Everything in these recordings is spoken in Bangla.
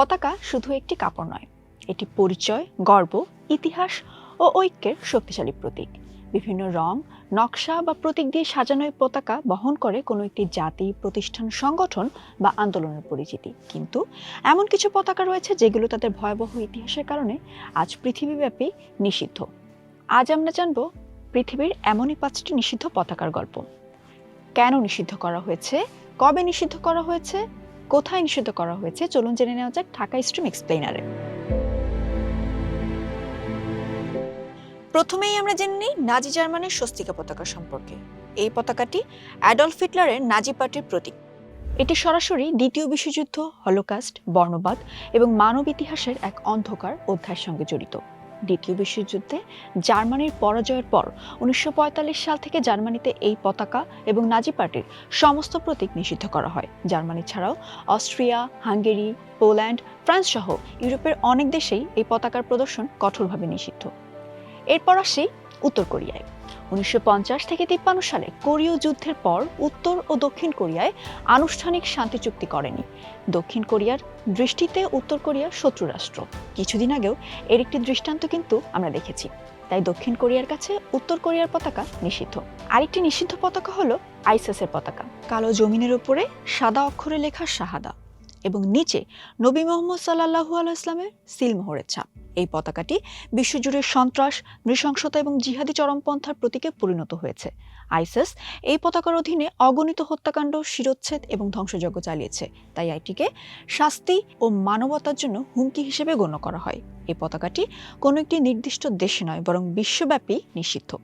পতাকা শুধু একটি কাপড় নয়, এটি পরিচয়, গর্ব, ইতিহাস ও ঐক্যের শক্তিশালী প্রতীক। বিভিন্ন রং, নকশা বা প্রতীক দিয়ে সাজানো পতাকা বহন করে কোনো একটি জাতি, প্রতিষ্ঠান, সংগঠন বা আন্দোলনের পরিচিতি। কিন্তু এমন কিছু পতাকা রয়েছে যেগুলো তাদের ভয়াবহ ইতিহাসের কারণে আজ পৃথিবীব্যাপী নিষিদ্ধ। আজ আমরা জানব পৃথিবীর এমনই পাঁচটি নিষিদ্ধ পতাকার গল্প। কেন নিষিদ্ধ করা হয়েছে? কবে নিষিদ্ধ করা হয়েছে? কোথায় নিষিদ্ধ করা হয়েছে? চলুন জেনে নেওয়া যাক ঢাকা স্ট্রিম এক্সপ্লেইনারে প্রথমেই আমরা জেনে নিই নাজি জার্মানির স্বস্তিকা পতাকা সম্পর্কে। এই পতাকাটি অ্যাডলফ হিটলারের নাজি পার্টির প্রতীক। এটি সরাসরি দ্বিতীয় বিশ্বযুদ্ধ, হলোকাস্ট, বর্ণবাদ এবং মানব ইতিহাসের এক অন্ধকার অধ্যায়ের সঙ্গে জড়িত। দ্বিতীয় বিশ্বযুদ্ধে জার্মানির পরাজয়ের পর উনিশশো পঁয়তাল্লিশ সাল থেকে জার্মানিতে এই পতাকা এবং নাজি পার্টির সমস্ত প্রতীক নিষিদ্ধ করা হয়। জার্মানি ছাড়াও অস্ট্রিয়া, হাঙ্গেরি, পোল্যান্ড, ফ্রান্স সহ ইউরোপের অনেক দেশেই এই পতাকার প্রদর্শন কঠোরভাবে নিষিদ্ধ। এরপর আসি উত্তর কোরিয়ায়। উনিশশো পঞ্চাশ থেকে তিপ্পান্ন সালে কোরীয় যুদ্ধের পর উত্তর ও দক্ষিণ কোরিয়ায় আনুষ্ঠানিক শান্তি চুক্তি করেনি। দক্ষিণ কোরিয়ার দৃষ্টিতে উত্তর কোরিয়া শত্রু রাষ্ট্র। কিছুদিন আগেও এর একটি দৃষ্টান্ত কিন্তু আমরা দেখেছি। তাই দক্ষিণ কোরিয়ার কাছে উত্তর কোরিয়ার পতাকা নিষিদ্ধ। আরেকটি নিষিদ্ধ পতাকা হলো আইসিসের পতাকা। কালো জমিনের উপরে সাদা অক্ষরে লেখা শাহাদা। এবং নিচে নবী মোহাম্মদ সাল্লাহু আলাইসলামের সিলমোহরের ছাপ। এই পতাকাটি বিশ্বজুড়ে সন্ত্রাস, নৃশংসতা এবং জিহাদি চরমপন্থার প্রতীকে পরিণত হয়েছে। আইসিস এই পতাকার অধীনে অগণিত হত্যাকাণ্ড, শিরোচ্ছেদ এবং ধ্বংসযজ্ঞ চালিয়েছে। তাই এটিকে শাস্তি ও মানবতার জন্য হুমকি হিসেবে গণ্য করা হয়। এই পতাকাটি কোনো একটি নির্দিষ্ট দেশে নয়, বরং বিশ্বব্যাপী নিষিদ্ধ।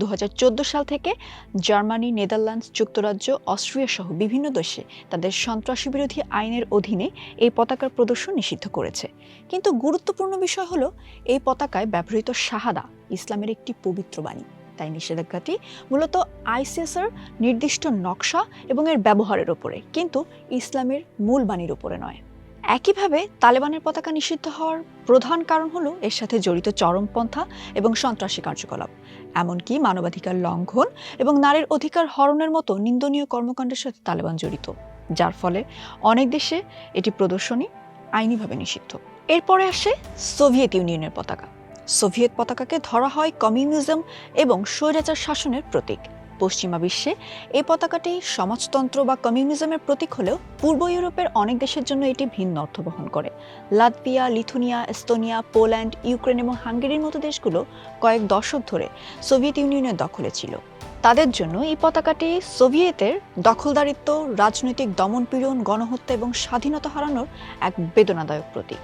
দু হাজার চোদ্দ সাল থেকে জার্মানি, নেদারল্যান্ডস, যুক্তরাজ্য, অস্ট্রিয়া সহ বিভিন্ন দেশে তাদের সন্ত্রাসী বিরোধী আইনের অধীনে এই পতাকার প্রদর্শন নিষিদ্ধ করেছে। কিন্তু গুরুত্বপূর্ণ বিষয় হলো, এই পতাকায় ব্যবহৃত শাহাদা ইসলামের একটি পবিত্র বাণী। তাই নিষেধাজ্ঞাটি মূলত আইসিএসের নির্দিষ্ট নকশা এবং এর ব্যবহারের উপরে, কিন্তু ইসলামের মূল বাণীর উপরে নয়। একইভাবে তালেবানের পতাকা নিষিদ্ধ হওয়ার প্রধান কারণ হলো এর সাথে জড়িত চরমপন্থা এবং সন্ত্রাসী কার্যকলাপ। এমনকি মানবাধিকার লঙ্ঘন এবং নারীর অধিকার হরণের মতো নিন্দনীয় কর্মকাণ্ডের সাথে তালেবান জড়িত, যার ফলে অনেক দেশে এটি প্রদর্শনী আইনিভাবে নিষিদ্ধ। এরপরে আসে সোভিয়েত ইউনিয়নের পতাকা। সোভিয়েত পতাকাকে ধরা হয় কমিউনিজম এবং স্বৈরাচার শাসনের প্রতীক। পশ্চিমা বিশ্বে এই পতাকাটি সমাজতন্ত্র বা কমিউনিজমের প্রতীক হলেও পূর্ব ইউরোপের অনেক দেশের জন্য এটি ভিন্ন অর্থ বহন করে। Latvia, Lithuania, Estonia, Poland, Ukraine এবং হাঙ্গেরির মতো দেশগুলো কয়েক দশক ধরে সোভিয়েত ইউনিয়নের দখলে ছিল। তাদের জন্য এই পতাকাটি সোভিয়েতের দখলদারিত্ব, রাজনৈতিক দমনপীড়ন গণহত্যা এবং স্বাধীনতা হারানোর এক বেদনাদায়ক প্রতীক।